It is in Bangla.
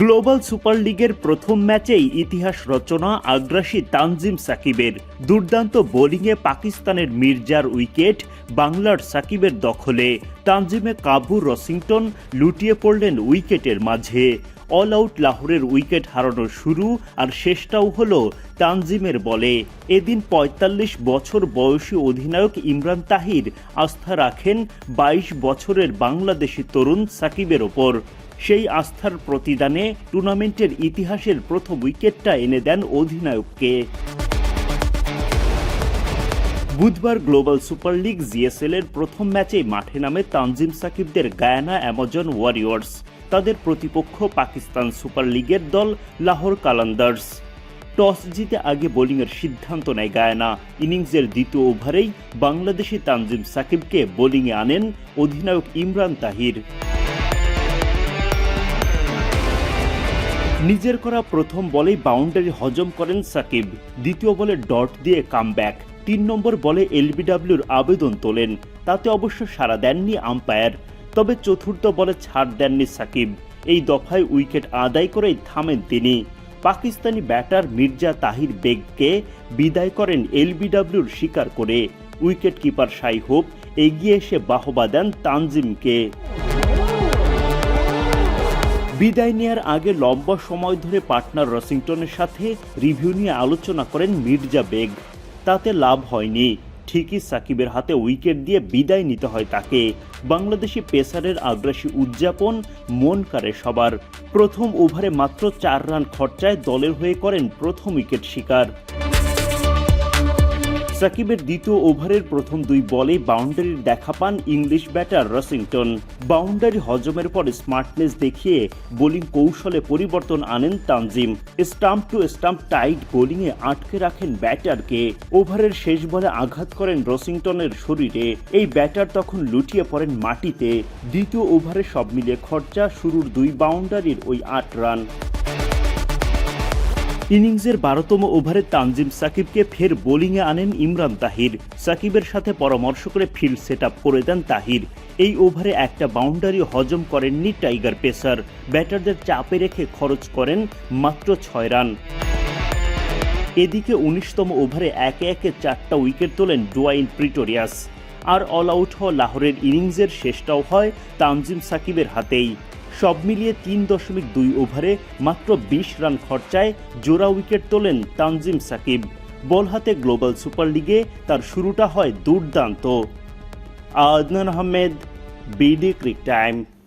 গ্লোবাল সুপার লিগের প্রথম ম্যাচেই ইতিহাস রচনা আগ্রাসী তানজিম সাকিবের। দুর্দান্ত বোলিংয়ে পাকিস্তানের মির্জার উইকেট, বাংলার সাকিবের দখলে। তানজিমে কাবু রসিংটন লুটিয়ে পড়লেন উইকেটের মাঝে। অল আউট লাহোরের উইকেট হারানোর শুরু আর শেষটাও হলো তানজিমের বলে। এদিন ৪৫ বছর বয়সী অধিনায়ক ইমরান তাহির আস্থা রাখেন ২২ বছরের বাংলাদেশি তরুণ সাকিবের ওপর। সেই আস্থার প্রতিদানে টুর্নামেন্টের ইতিহাসের প্রথম উইকেটটা এনে দেন অধিনায়ককে। বুধবার গ্লোবাল সুপার লিগ জিএসএল এর প্রথম ম্যাচে মাঠে নামে তানজিম সাকিবদের গায়ানা অ্যামাজন ওয়ারিয়র্স, তাদের প্রতিপক্ষ পাকিস্তান সুপার লিগের দল লাহোর কালান্দার্স। টস জিতে আগে বোলিংয়ের সিদ্ধান্ত নেয় গায়ানা। ইনিংসের দ্বিতীয় ওভারেই বাংলাদেশি তানজিম সাকিবকে বোলিংয়ে আনেন অধিনায়ক ইমরান তাহির। নিজের করা প্রথম বলেই বাউন্ডারি হজম করেন সাকিব। দ্বিতীয় বলে ডট দিয়ে কামব্যাক। তিন নম্বর বলে এলবিডব্লিউর আবেদন তোলেন। তাতে অবশ্য সাড়া দেননি আম্পায়ার। তবে চতুর্থ বলে ছাড় দেননি সাকিব। এই দফায় উইকেট আদায় করেই থামেন তিনি। পাকিস্তানি ব্যাটার মির্জা তাহির বেগকে বিদায় করেন এলবিডব্লিউর শিকার করে। উইকেট কিপার শাই হোপ এগিয়ে এসে বাহবা দেন তানজিমকে। বিদায় নেয়ার আগে লম্বা সময় ধরে পার্টনার রসিংটনের সাথে রিভিউ নিয়ে আলোচনা করেন মির্জা বেগ। তাতে লাভ হয়নি। ঠিকই সাকিবের হাতে উইকেট দিয়ে বিদায় নিতে হয় তাকে। বাংলাদেশি পেসারের আগ্রাসী উদযাপন মন কাড়ে সবার। প্রথম ওভারে মাত্র চার রান খরচায় দলের হয়ে করেন প্রথম উইকেট শিকার। সাকিবের দ্বিতীয় ওভারের প্রথম দুই বলে বাউন্ডারির দেখা পান ইংলিশ ব্যাটার রসিংটন। বাউন্ডারি হজমের পর স্মার্টনেস দেখিয়ে বোলিং কৌশলে পরিবর্তন আনেন Tanzim. Stump to stump tight বোলিংয়ে আটকে রাখেন ব্যাটারকে। ওভারের শেষ বলে আঘাত করেন রসিংটনের শরীরে। এই ব্যাটার তখন লুটিয়ে পড়েন মাটিতে। দ্বিতীয় ওভারে সব মিলিয়ে খরচা শুরুর দুই বাউন্ডারির ওই আট রান। ইনিংসের বারোতম ওভারে তানজিম সাকিবকে ফের বোলিংয়ে আনেন ইমরান তাহির। সাকিবের সাথে পরামর্শ করে ফিল্ড সেট করে দেন তাহির। এই ওভারে একটা বাউন্ডারি হজম করেননি টাইগার পেসার। ব্যাটারদের চাপে রেখে খরচ করেন মাত্র ছয় রান। এদিকে উনিশতম ওভারে একে একে চারটা উইকেট তোলেন ডোয়াইন প্রিটোরিয়াস। আর অল আউট হওয়া লাহোরের ইনিংসের শেষটাও হয় তানজিম সাকিবের হাতেই। সব মিলিয়ে তিন দশমিক দুই ওভারে মাত্র বিশ রান খরচায় জোড়া উইকেট তোলেন তানজিম সাকিব। বল হাতে গ্লোবাল সুপার লিগে তার শুরুটা হয় দুর্দান্ত। Adnan Ahmed, BD Cric Time.